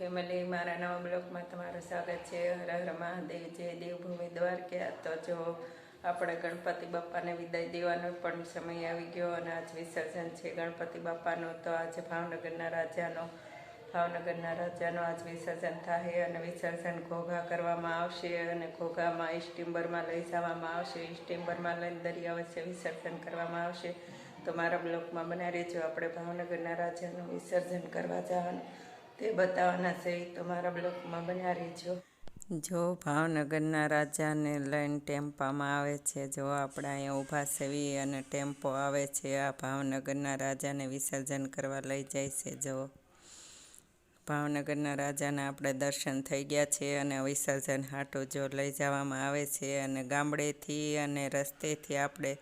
Family, મારા નવા બ્લોગમાં તમારું સ્વાગત છે. હર હર મહાદેવ, જય દેવભૂમિ દ્વારકા. તો જો આપણે ગણપતિ બાપાને વિદાય દેવાનો પણ સમય આવી ગયો અને આજ વિસર્જન છે ગણપતિ બાપાનું, તો આજે ભાવનગરના રાજાનો ભાવનગરના રાજાનો આજ વિસર્જન થાય અને વિસર્જન ઘોઘા કરવામાં આવશે અને ઘોઘામાં ઇસ્ટિમ્બરમાં લઈ જવામાં આવશે. ઇસ્ટિમ્બરમાં લઈને દરિયા વચ્ચે વિસર્જન કરવામાં આવશે. તો મારા બ્લોકમાં બનાવી રહેજો. આપણે ભાવનગરના રાજાનું વિસર્જન કરવા જવાનું. તે બતાવવાના છે તો મારા બ્લોકમાં બનાવી રહેજો. જો ભાવનગરના રાજાને લઈને ટેમ્પામાં આવે છે, જો આપણે અહીંયા ઊભા સેવી અને ટેમ્પો આવે છે, આ ભાવનગરના રાજાને વિસર્જન કરવા લઈ જાય છે, જો. ભાવનગરના રાજાના આપણે દર્શન થઈ ગયા છે અને વિસર્જન હાટો જો લઈ જવામાં આવે છે અને ગામડેથી અને રસ્તેથી આપણે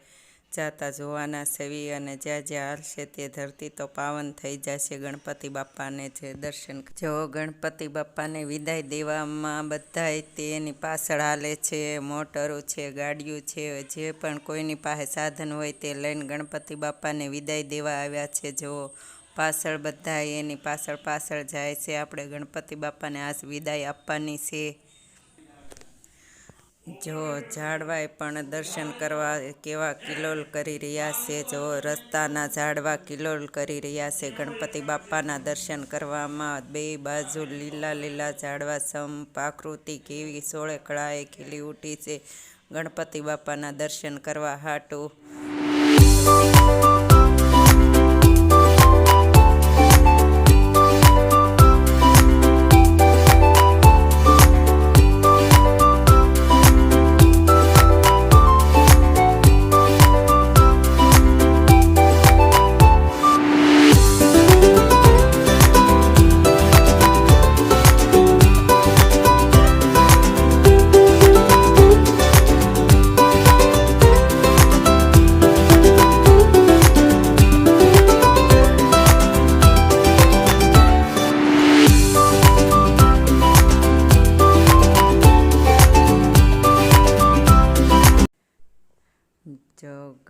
જાતા જોવાના સેવી અને જ્યાં જ્યાં હાલશે તે ધરતી તો પાવન થઈ જશે ગણપતિ બાપાને જે દર્શન જો ગણપતિ બાપાને વિદાય દેવામાં બધાય તેની પાછળ હાલે છે, મોટરો છે, ગાડીઓ છે, જે પણ કોઈની પાસે સાધન હોય તે લઈને ગણપતિ બાપાને વિદાય દેવા આવ્યા છે. જો પાછળ બધા એની પાછળ પાછળ જાય છે, આપણે ગણપતિ બાપાને આજ વિદાય આપવાની છે. જો ઝાડવાએ પણ દર્શન કરવા કેવા કિલોલ કરી રહ્યા છે, જો રસ્તાના ઝાડવા કિલોલ કરી રહ્યા છે. ગણપતિ બાપાના દર્શન કરવામાં બે બાજુ લીલા લીલા ઝાડવા સમ આકૃતિ કેવી સોળે કળાએ ખીલી ઉઠી છે. ગણપતિ બાપાના દર્શન કરવા હાટું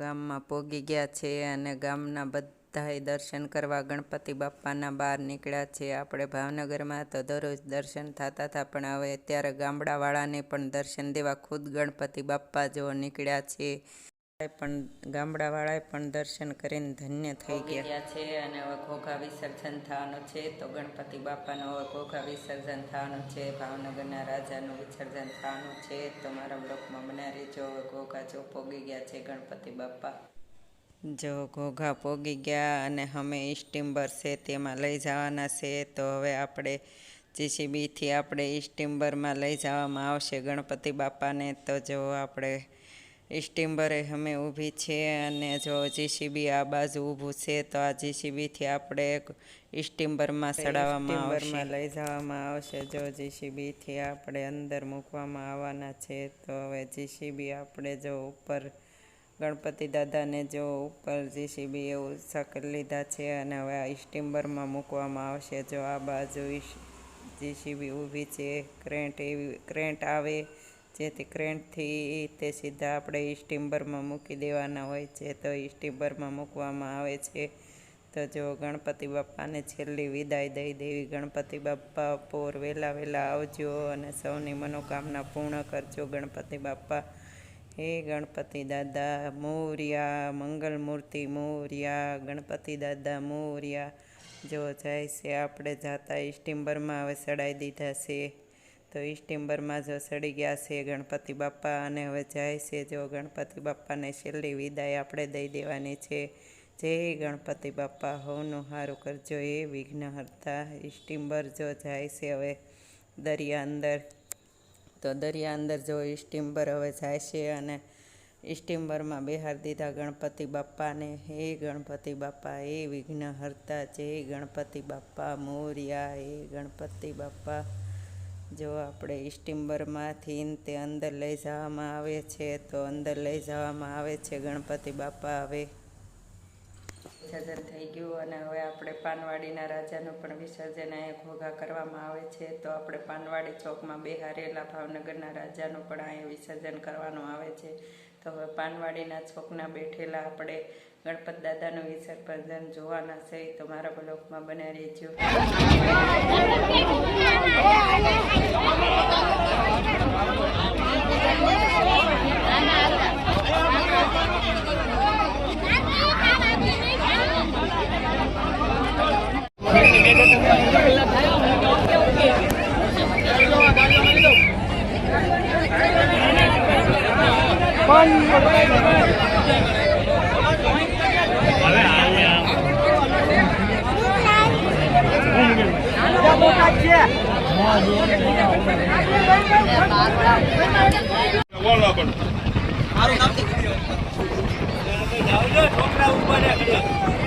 ગામમાં પોગી ગયા છે અને ગામના બધાએ દર્શન કરવા ગણપતિ બાપાના બહાર નીકળ્યા છે. આપણે ભાવનગરમાં તો દરરોજ દર્શન થતા હતા, પણ હવે અત્યારે ગામડાવાળાને પણ દર્શન દેવા ખુદ ગણપતિ બાપા જેવો નીકળ્યા છે. પણ ગામડાવાળાએ પણ દર્શન કરીને ધન્ય થઈ ગયા. છે અને હવે ઘોઘા વિસર્જન થવાનું છે. તો ગણપતિ બાપાનું હવે ઘોઘા વિસર્જન થવાનું છે. ભાવનગરના રાજાનું વિસર્જન થવાનું છે. તો મારા બ્લોકમાં બનાવી રહેજો. હવે ઘોઘા જો પોગી ગયા છે ગણપતિ બાપા. જો ઘોઘા પોગી ગયા અને અમે ઇસ્ટિમ્બર છે તેમાં લઈ જવાના છે તો હવે આપણે જીસીબીથી આપણે ઇસ્ટિમ્બરમાં લઈ જવામાં આવશે ગણપતિ બાપાને. તો જો આપણે ઇસ્ટિમ્બરે અમે ઊભી છે અને જો જીસીબી આ બાજુ ઊભું છે તો આ જીસીબીથી આપણે ઇસ્ટિમ્બરમાં ચડાવવામાં આવશે. લઈ જવામાં આવશે. જો જીસીબીથી આપણે અંદર મૂકવામાં આવવાના છે તો હવે જીસીબી આપણે જો ઉપર ગણપતિ દાદાને જો ઉપર જીસીબી એવું કરી લીધા છે અને હવે આ સ્ટીમ્બરમાં મૂકવામાં આવશે. જો આ બાજુ જીસીબી ઊભી છે ક્રેન્ટ એવી ક્રેન્ટ આવે જેથી ક્રેન્ટથી તે સીધા આપણે ઇસ્ટિમ્બરમાં મૂકી દેવાના હોય છે. તો ઇસ્ટિમ્બરમાં મૂકવામાં આવે છે. તો જો ગણપતિ બાપાને છેલ્લી વિદાય દઈ દેવી. ગણપતિ બાપા પોર વહેલા વહેલા આવજો અને સૌની મનોકામના પૂર્ણ કરજો. ગણપતિ બાપા હે ગણપતિ દાદા, મોર્યા મંગલ મૂર્તિ મોર્યા, ગણપતિ દાદા મોર્યા, જો જાય છે આપણે જાતા ઇસ્ટિમ્બરમાં હવે ચડાવી દીધા છે તો ઇસ્ટિમ્બરમાં જો સડી ગયા છે ગણપતિ બાપા અને હવે જાય છે જો ગણપતિ બાપાને છેલ્લી વિદાય આપણે દઈ દેવાની છે. જય ગણપતિ બાપા હોવનું સારું કરજો એ વિઘ્ન હરતા ઇસ્ટિમ્બર જો જાય છે હવે દરિયા અંદર. તો દરિયા અંદર જો સ્ટીમ્બર હવે જાય છે અને સ્ટીમ્બરમાં બિહાર દીધા ગણપતિ બાપાને હે ગણપતિ બાપા એ વિઘ્ન હરતા જય ગણપતિ બાપા મોર્યા, હે ગણપતિ બાપા જો આપણે ઇસ્ટિમ્બરમાંથી તે અંદર લઈ જવામાં આવે છે, તો અંદર લઈ જવામાં આવે છે ગણપતિ બાપા હવે. વિસર્જન થઈ ગયું અને હવે આપણે પાનવાડીના રાજાનું પણ વિસર્જન અહીંયા ઘોઘા કરવામાં આવે છે, તો આપણે પાનવાડી ચોકમાં બેહારેલા ભાવનગરના રાજાનું પણ અહીંયા વિસર્જન કરવાનું આવે છે. તો હવે પાનવાડીના ચોકના બેઠેલા આપણે ગણપત દાદાનું વિસર્જન જોવાના છે, તો મારા બ્લોકમાં બને રહેજો. મારું નામ છોકરા ઉપર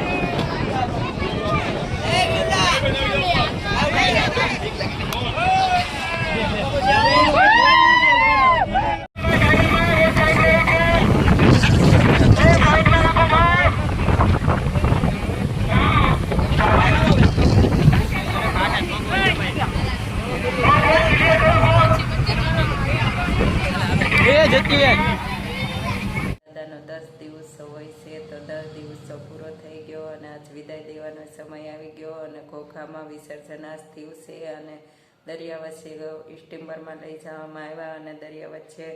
દાદાનો દસ દિવસ હોય છે તો દસ દિવસ પૂરો થઈ ગયો અને આજ વિદાય દેવાનો સમય આવી ગયો અને ઘોઘામાં વિસર્જન આજ દિવસે અને દરિયા વચ્ચે સ્ટીમરમાં લઈ જવામાં આવ્યા અને દરિયા વચ્ચે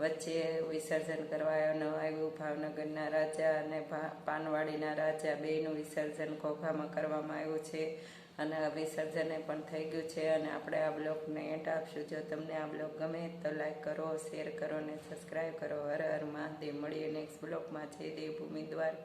વચ્ચે વિસર્જન કરવાનું આવ્યું ભાવનગરના રાજા અને પાનવાડીના રાજા બેયનું વિસર્જન ઘોઘામાં કરવામાં આવ્યું છે અને વિસર્જન પણ થઈ ગયું છે અને આપણે આ બ્લોગને એન્ટ આપશું. જો તમને આ બ્લોગ ગમે તો લાઈક કરો, શેર કરો અને સબસ્ક્રાઈબ કરો. હર હર મહાદેવ. મળીએ નેક્સ્ટ બ્લોગમાં છે દેવભૂમિ દ્વારકા